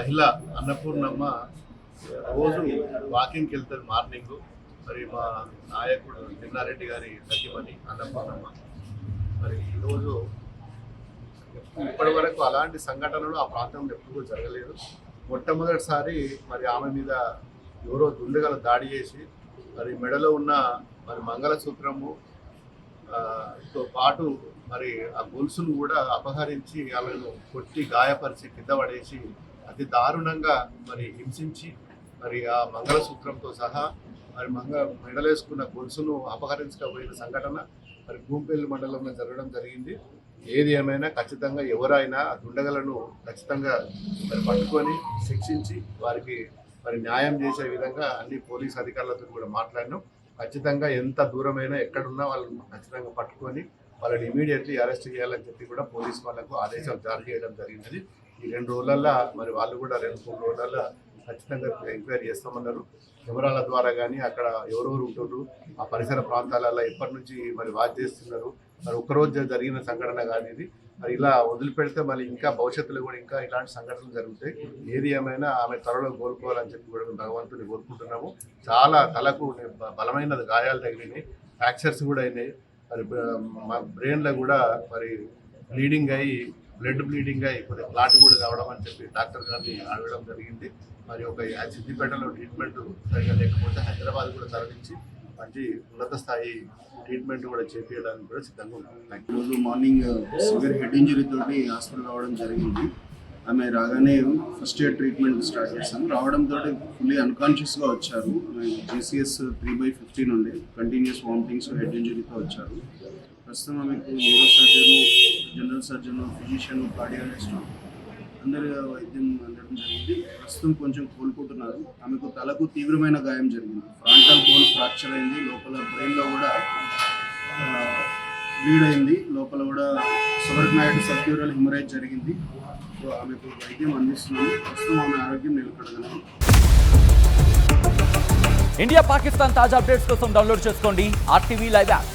మహిళ అన్నపూర్ణమ్మ రోజు వాకింగ్కి వెళ్తారు మార్నింగ్. మరి మా నాయకుడు నిన్నారెడ్డి గారి సత్యమణి అన్నపూర్ణమ్మ. మరి ఈరోజు ఇప్పటి వరకు అలాంటి సంఘటనలు ఆ ప్రాంతంలో ఎప్పుడు జరగలేదు. మొట్టమొదటిసారి మరి ఆమె మీద ఎవరో దుండగల దాడి చేసి మరి మెడలో ఉన్న మరి మంగళసూత్రము తో పాటు మరి ఆ గొలుసును కూడా అపహరించి ఆమెను కొట్టి గాయపరిచి కింద పడేసి అతి దారుణంగా మరి హింసించి మరి ఆ మంగళసూత్రంతో సహా మరి మంగ మెడలేసుకున్న గొలుసును అపహరించకపోయిన సంఘటన మరి భూంపల్లి మండలంలో జరగడం జరిగింది. ఏది ఏమైనా ఖచ్చితంగా ఎవరైనా ఆ దుండగలను ఖచ్చితంగా మరి పట్టుకొని శిక్షించి వారికి మరి న్యాయం చేసే విధంగా అన్ని పోలీస్ అధికారులతో కూడా మాట్లాడినాం. ఖచ్చితంగా ఎంత దూరమైనా ఎక్కడున్నా వాళ్ళని ఖచ్చితంగా పట్టుకొని వాళ్ళని ఇమీడియట్లీ అరెస్ట్ చేయాలని చెప్పి కూడా పోలీస్ వాళ్ళకు ఆదేశాలు జారీ చేయడం జరిగినది. ఈ రెండు రోజులల్లో మరి వాళ్ళు కూడా రెండు మూడు రోజులల్లో ఖచ్చితంగా ఎంక్వైరీ చేస్తామన్నారు. కెమెరాల ద్వారా కానీ అక్కడ ఎవరెవరు ఉంటారు ఆ పరిసర ప్రాంతాలలో ఎప్పటి నుంచి మరి వాచ్ చేస్తున్నారు మరి ఒక్కరోజు జరిగిన సంఘటన కానీ ఇది మరి ఇలా వదిలిపెడితే మళ్ళీ ఇంకా భవిష్యత్తులో కూడా ఇంకా ఇలాంటి సంఘటనలు జరుగుతాయి. ఏది ఏమైనా ఆమె త్వరలో కోలుకోవాలని చెప్పి కూడా భగవంతుని కోరుకుంటున్నాము. చాలా తలకు బలమైన గాయాలు తగిలినాయి ఫ్రాక్చర్స్ కూడా అయినాయి. మరి మా బ్రెయిన్లో కూడా మరి బ్లీడింగ్ అయ్యి బ్లడ్ బ్లీడింగ్ అయ్యి కొద్దిగా క్లాట్ కూడా కావడం అని చెప్పి డాక్టర్ గారిని అడగడం జరిగింది. మరి ఒక సిద్దిపేటలో ట్రీట్మెంట్ సరిగా లేకపోతే హైదరాబాద్ కూడా తరలించి మంచి ఉన్నత స్థాయి ట్రీట్మెంట్ కూడా చేపించడానికి కూడా సిద్ధంగా ఉన్నాం. రోజు మార్నింగ్ సివియర్ హెడ్ ఇంజరీ తోటి హాస్పిటల్ రావడం జరిగింది. ఆమె రాగానే ఫస్ట్ ఎయిడ్ ట్రీట్మెంట్ స్టార్ట్ చేశాను రావడంతో ఫుల్లీ అన్కాన్షియస్గా వచ్చారు. జీసీఎస్ త్రీ బై ఫిఫ్టీన్ ఉండే కంటిన్యూస్ వామిటింగ్స్ హెడ్ ఇంజరీతో వచ్చారు. ప్రస్తుతం ఆమెకు neuro surgeon general surgeon physician cardiologist అందరి వైద్యం అందడం జరిగింది. ప్రస్తుతం కొంచెం కోలుకుంటున్నారు. ఆమెకు తలకు తీవ్రమైన గాయం జరిగింది. ఫ్రాంటల్ బోన్ ఫ్రాక్చర్ అయింది. లోపల బ్రెయిన్లో కూడా బ్లీడ్ అయింది. లోపల కూడా సబర్నాయిడ్ సబ్క్యూరల్ హిమరేజ్ జరిగింది. సో ఆమెకు వైద్యం అందిస్తున్నాము. ప్రస్తుతం ఆమె ఆరోగ్యం నిలకడగలదు ఇండియా పాకిస్తాన్ తాజా అప్డేట్స్ కోసం డౌన్లోడ్ చేసుకోండి ఆర్టీవీ లైవ్ యాప్.